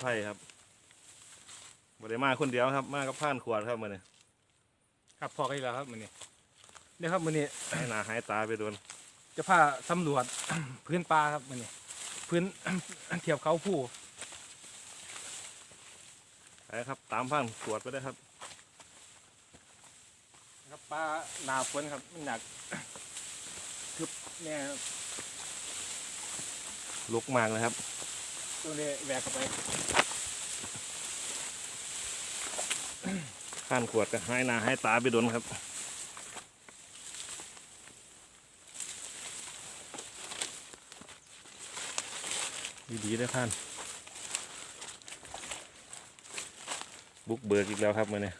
มาผจญภัยครับบ่ได้มาคนเดียวครับ มากับผ่านขวดครับมันนี่ครับพอกันอีกแล้วครับมือนี้เดี๋ยวครับมือนี้ให้หน้าหายตาไปโดนจะพาสำรวจ พื้นปลาครับมือนี้พื้น เทียบเขาผู้ไปครับ ตามผ่านขวดไปได้ครับ ครับปลาหนาฝนครับมันหนักคือเนี่ยลุกมากเลยครับ ตรงนี้แหวกเข้าไปผ่านขวดก็หายหน้าหายตาไปโดนครับดีๆได้อผ่าน บุกเบิกอีกแล้วครับมันนี่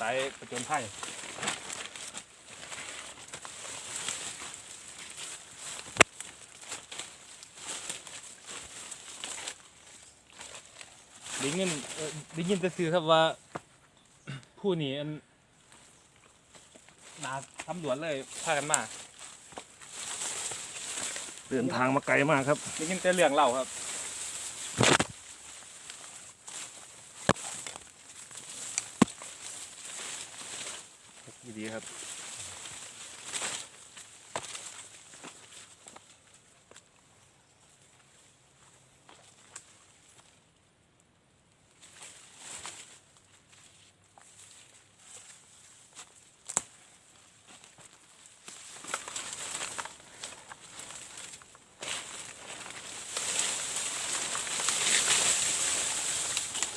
สายประจนภัย ได้ยินเอ่อได้ยินแต่ซื้อครับว่า ผู้นี้อันนาตำรวจเลยพากันมาเดินทางมาไกลมากครับได้ยินแต่เรื่องเล่าครับ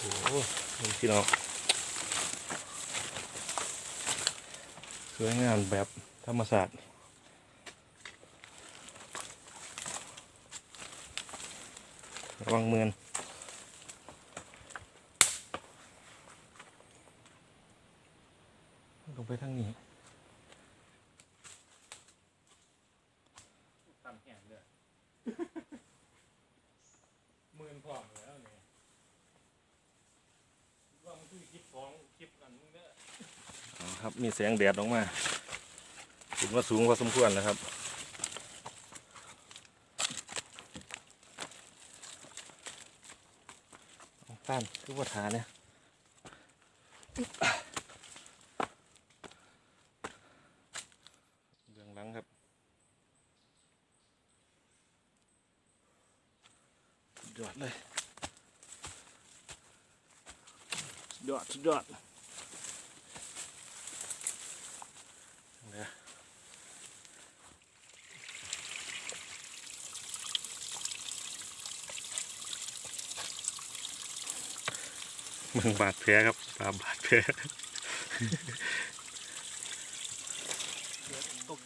โอ้พี่น้องสวยงามแบบธรรมศาสตร์ระวังเมือนลงไปทางนี้ ตำแห้งเลย มือนพร้อมแล้วเนี่ยว่ามันคือคลิปของคลิปกันมึงเด้อ อ๋อ ครับมีแสงแดดออกมาถือว่าสูงพอสมควรแล้วครับต้านคือว่าทาเนี่ยเบื้องหลังครับสุดยอดเลยสุดยอดสุดยอด งบาดแผลครับตามบาดแผลตก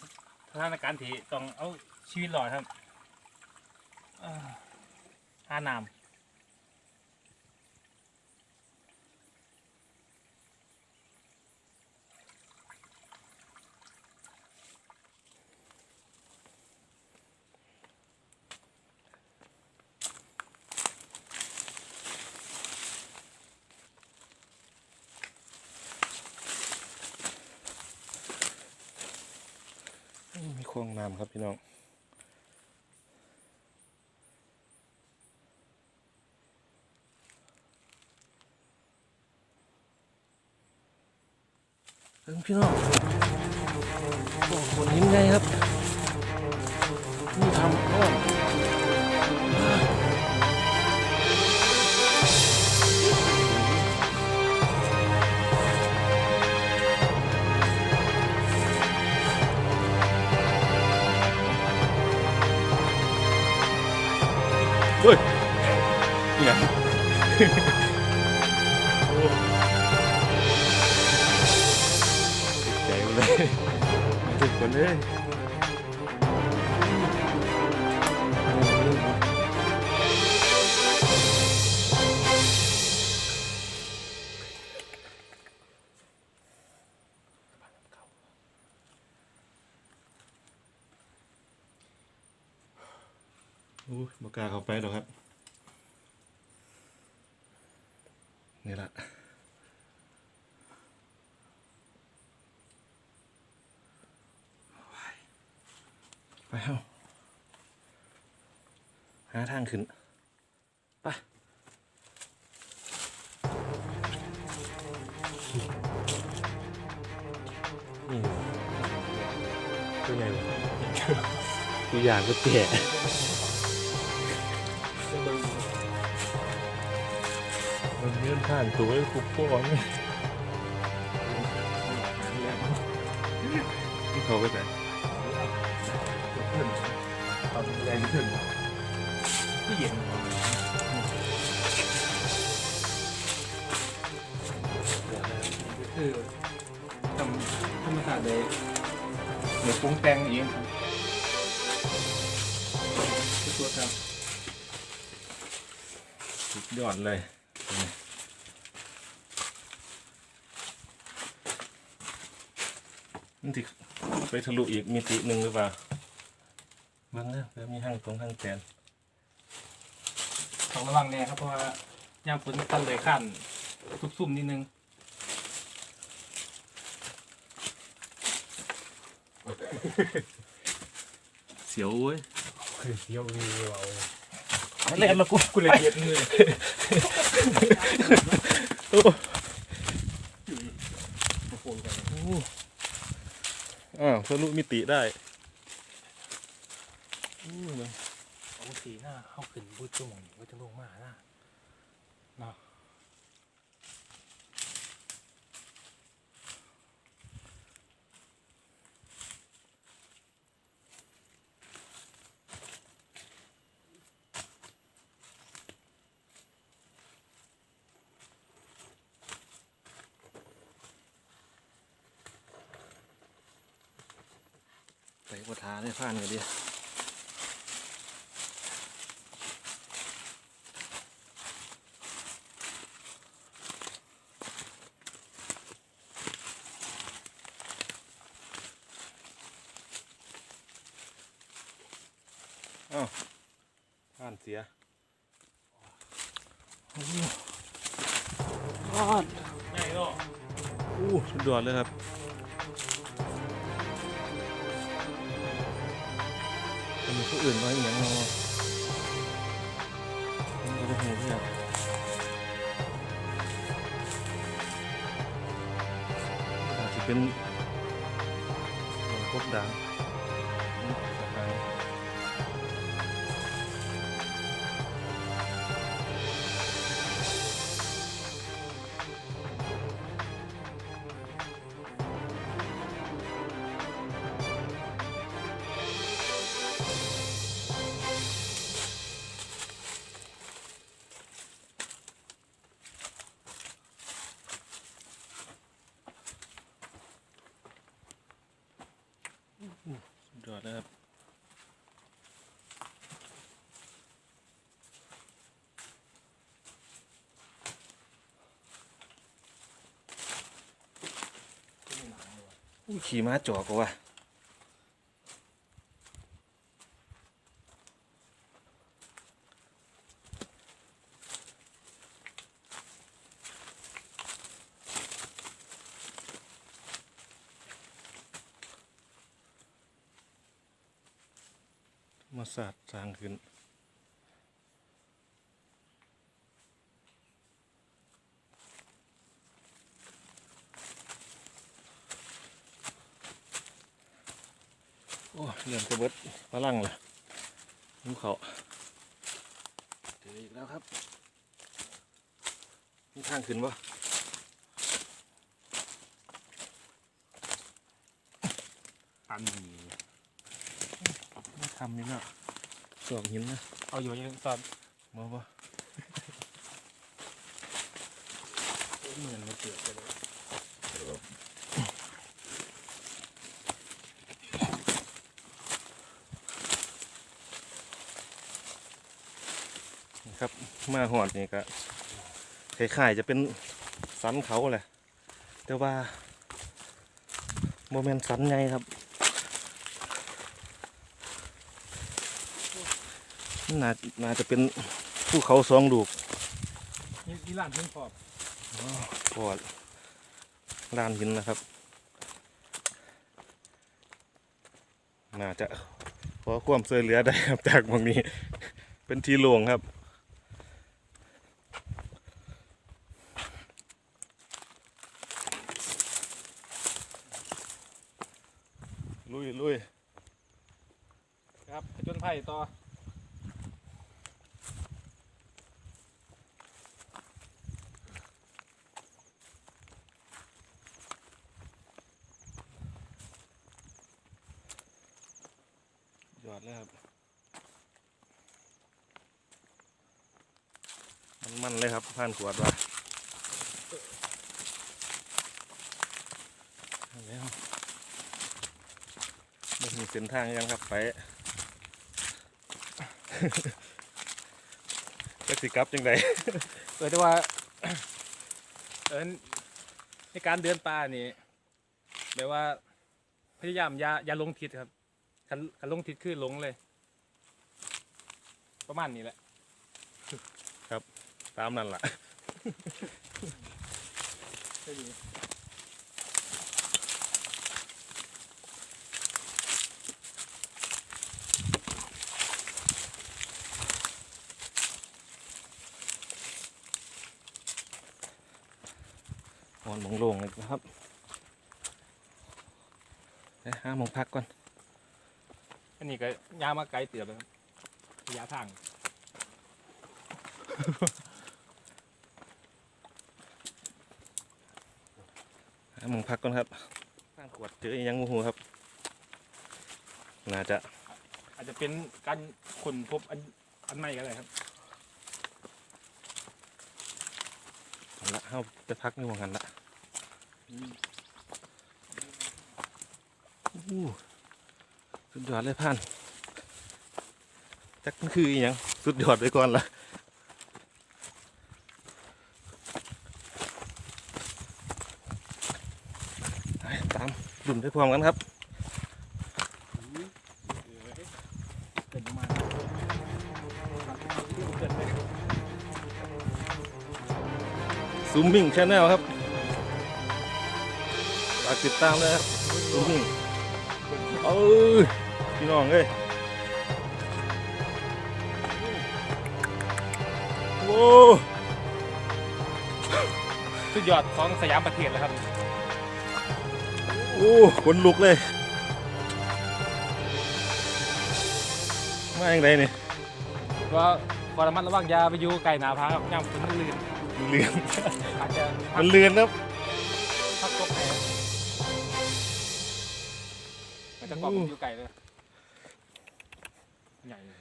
สถานการณ์ที่ต้องเอาชีวิตรอดครับอ่าหาน้ำมีค ลองน้ำครับพี่น้องเพิ่งพี่น้องโอ้คนหินไงครับนี่ทำก้อม ทุกคนเลยโอ้ยบกล้าเข้าไปหรอกครับ นี่ละ เอา หาทางขึ้นไปนี่ตัวไหนวะตัวอย่างก็แก่มันเลื่อนผ่านตัวไอ้คุปป้องนี่เขาไปไหนตอนแรงขึ้น ที่เย็นคือทำธรรมศาสตร์เลยเดี๋ยวปรุงแต่งเองครับทุกตัวครับสุดยอดเลยนี่มันติไปทะลุอีกมิติหนึ่งหรือเปล่าเบิ่งนะเพื่อมีห้างตรงห้างแตน ต้องระวังแน่ครับเพราะว่ายามฝนตันเลยขั้นทุกซุ่มนิดนึงเสียวเว้ยคือเที่ยวรีวิวเอาเล่นมากูกูเลยเย็ดมือโอ้โอ้โหกันอ้าวทะลุมิติได้อู้เบิ่ง เอา สีหน้าเข้าขึ้นบูดชั่มงก็จะลงมาหน้าเนาะไปปะทาได้ผ่านกันดิ อ้าวผ่านเสียยอดใหญ่ก็อู้สุดยอดเลยครับมันมีผู้อื่นมาอีกอย่างเนาะมันก็ได้หูเพื่อนอาจจะเป็นหลวงพบดัง สุดยอดเลยครับอู้ขี่ม้าจ่อกว่า มาสาดสร้างขึ้นโอ้เริ่มจะเบิดพลังละภูเขาเจออีกแล้วครับมีทางขึ้นปะตันนีไม่ ทำนี่นะสวมหินนะเอาอยู่ยังตอนมาปะเหมือนไม่เกิดไปเลยนี่ครับมาหอดนี่ก็คล้ายๆจะเป็นสันเขาแหละแต่ว่าโมเมนสันไงครับ น่าน่าจะเป็นภูเขาสองลูกนี่นี่ร้านเพิ่งพอบกอดลานหินนะครับ น่าจะขอความช่วยเหลือได้ครับจากตรงนี้ เป็นที่โล่งครับ ลุยลุย ครับผจนภัยต่อ ย อดเลยครับ มันมันเลยครับผ่านขวดว่าเอาแล้วไม่มีเส้นทางยังครับไปจักสิกลับจังไดเออแต่ว่า เออในการเดินป่านี่แบบว่าพยายามอย่าอย่าลงทิศครับ คันคันลงทิศคือหลงเลย ประมาณนี้แหละตามนั่นล่ะนอนหมองโล่งเลยนะครับไปห้าโมงพักก่อน อันนี้ก็ยาวมาไกลเตือบเลยครับระยะทางห้าโมงพักก่อนครับข้างขวดเจออีหยังโมโหครับ น่าจะอาจจะเป็นการค้นพบอันอันใหม่ก็ได้ครับ เอาละเข้าจะพักนี่หมองกันละอู้ สุดยอดเลยพันจักมันคืออีหยังสุดยอดไปก่อนละตามดุ่มไปพร้อมกันครับซูมมิ่งชาแนลครับฝากติดตามเลยครับซูมมิ่งเออ พี่น้องเอ้ยโว้สุดยอดของสยามประเทศแล้วครับโอ้คนลุกเลยมาอย่างไรเนี่ยว่าพอระมัดระวังอยาไปอยู่ไก่หนาพาครับย่ำฝนมันลื่นเลือนอาจจะพัมักนเลือนครับพักตกแผลมันจะเกาะผมอยู่ไก่เลย ใหญ่เลย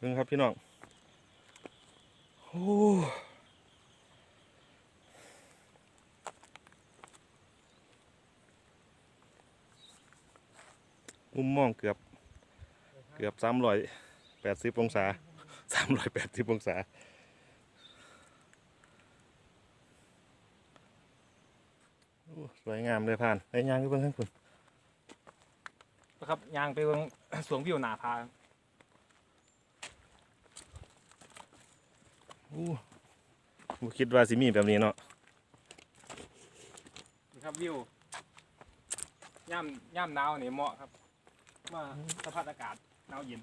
นึงครับพี่น้องโอ้มุมมองเกือบ เกือบสามร้อยแปดสิบองศาสามร้อยแปดสิบองศาโอ้สวยงามเลยผ่านไอ้ยางก็เบิ่งข้างคุณนะครับยางไปเบิ่งสวงวิวหนาพา อู้บ่คิดว่าสิมีแบบนี้เนาะนะครับวิวย่ำย่ำหนาวนี่เหมาะครับว่าสภาพอากาศหนาวเย็น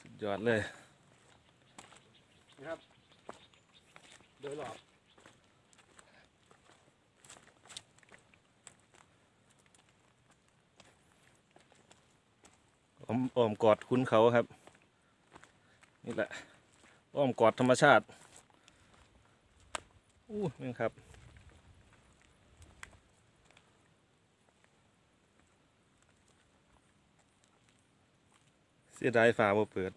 สุดยอดเลยนะครับ โดยรอบอ้อมอ้อมกอดคุณเขาครับ นี่แหละ อ้อมกอดธรรมชาติอู้นี่ครับ เสียดายฝาบ่เปิด